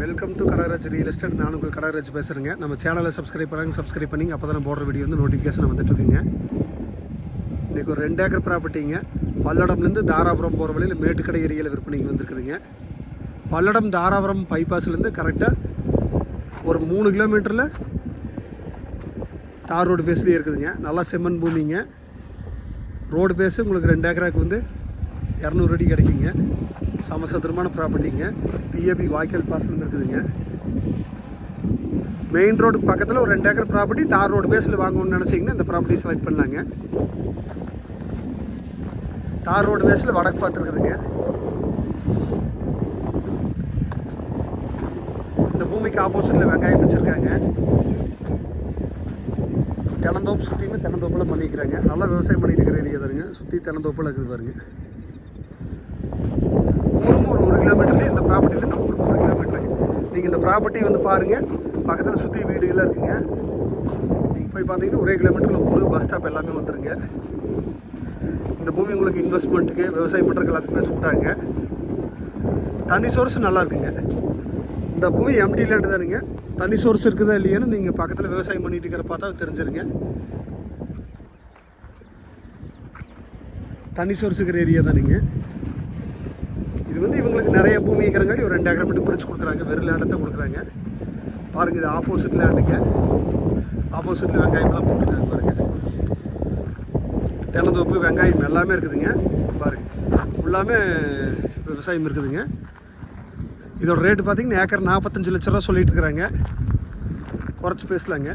Welcome to Kadagaraj real estate நான் உங்கள் கடகராஜ் பேசுகிறேங்க நம்ம சேனலை சப்ஸ்கிரைப் பண்ணாங்க சப்ஸ்கிரைப் பண்ணிங்க அப்போ தான் போடுற வீடியோ வந்து நோட்டிஃபிகேஷன் வந்துட்டுருக்குங்க இன்றைக்கி ஒரு ரெண்டு ஏக்கர் ப்ராப்பர்ட்டிங்க பல்லடம்லேருந்து தாராபுரம் போகிற வழியில் மேட்டுக்கடை ஏரியாவில் விற்பனைக்கு வந்திருக்குதுங்க. பல்லடம் தாராபுரம் பைபாஸ்லேருந்து கரெக்டாக ஒரு மூணு கிலோமீட்டரில் தார் ரோடு பேஸ்லேயே இருக்குதுங்க. நல்லா செம்மண் பூமிங்க. ரோடு பேஸு உங்களுக்கு ரெண்டு ஏக்கராக்கு வந்து இரநூறு அடி கிடைக்குங்க. சமசத்திரமான ப்ராப்பர்ட்டிங்க பிஏபி வாய்க்கால் பாசனம் இருக்குதுங்க. மெயின் ரோடுக்கு பக்கத்தில் ஒரு ரெண்டு ஏக்கர் ப்ராப்பர்ட்டி தார் ரோடு பேஸில் வாங்கணும்னு நினச்சிங்கன்னா இந்த ப்ராப்பர்ட்டி செலக்ட் பண்ணலாங்க. தார் ரோடு பேஸில் வடக்கு பார்த்துருக்குதுங்க இந்த பூமிக்கு ஆப்போசிட்டில் வெங்காயம் வச்சுருக்காங்க. தென்னந்தோப்பு சுற்றியுமே தென்னந்தோப்பில் பண்ணிக்கிறாங்க. நல்லா விவசாயம் பண்ணிட்டு இருக்கிற ஏரியா தருங்க சுற்றி தென்னந்தோப்பில் இருக்குது பாருங்கள் ஊரும் ஒரு ஒரு கிலோமீட்டர்லேயே இந்த ப்ராப்பர்ட்டியில் நம்ம ஊருக்கு ஒரு கிலோமீட்டர் நீங்கள் இந்த ப்ராப்பர்ட்டி வந்து பாருங்கள் பக்கத்தில் சுற்றி வீடுகள்லாம் இருக்குங்க. நீங்கள் போய் பார்த்தீங்கன்னா ஒரே கிலோமீட்டரில் ஊர் பஸ் ஸ்டாப் எல்லாமே வந்துருங்க. இந்த பூமி உங்களுக்கு இன்வெஸ்ட்மெண்ட்டுக்கு விவசாயம் பண்ணுறதுக்கு எல்லாத்துக்குமே சூட்டாங்க தண்ணி சோர்ஸ் நல்லா இருக்குங்க. இந்த பூமி எம்டி லேண்டு தானுங்க தண்ணி சோர்ஸ் இருக்குதா இல்லையான்னு நீங்கள் பக்கத்தில் விவசாயம் பண்ணிட்டு இருக்கிற பார்த்தா தெரிஞ்சிருங்க. தண்ணி சோர்ஸ் இருக்கிற ஏரியா தானுங்க. இது வந்து இவங்களுக்கு பூமி ஒரு ரெண்டு ஏக்கர் மட்டும் பிரித்து கொடுக்குறாங்க. வெறும் லேண்டத்தை கொடுக்குறாங்க. பாருங்க இது ஆப்போசிட் லேண்டுங்க ஆப்போசிட்டில் வெங்காயம்லாம் போட்டுருக்காங்க பாருங்கள் தென்னந்தோப்பு வெங்காயம் எல்லாமே இருக்குதுங்க. பாருங்கள் ஃபுல்லாமே விவசாயம் இருக்குதுங்க. இதோட ரேட்டு பார்த்தீங்கன்னா ஏக்கர் நாற்பத்தஞ்சு லட்ச ரூபா சொல்லிட்டு இருக்கிறாங்க. குறைச்சி பேசலாங்க.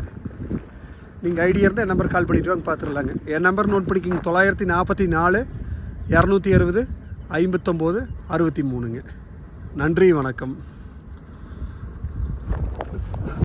நீங்கள் ஐடியா இருந்தால் என் நம்பர் கால் பண்ணிட்டு வாங்க பார்த்துடலாங்க என் நம்பர் நோட் பண்ணிக்கிங்க. தொள்ளாயிரத்தி நாற்பத்தி நாலு இரநூத்தி அறுபது ஐம்பத்தொம்போது அறுபத்தி மூணுங்க. நன்றி வணக்கம்.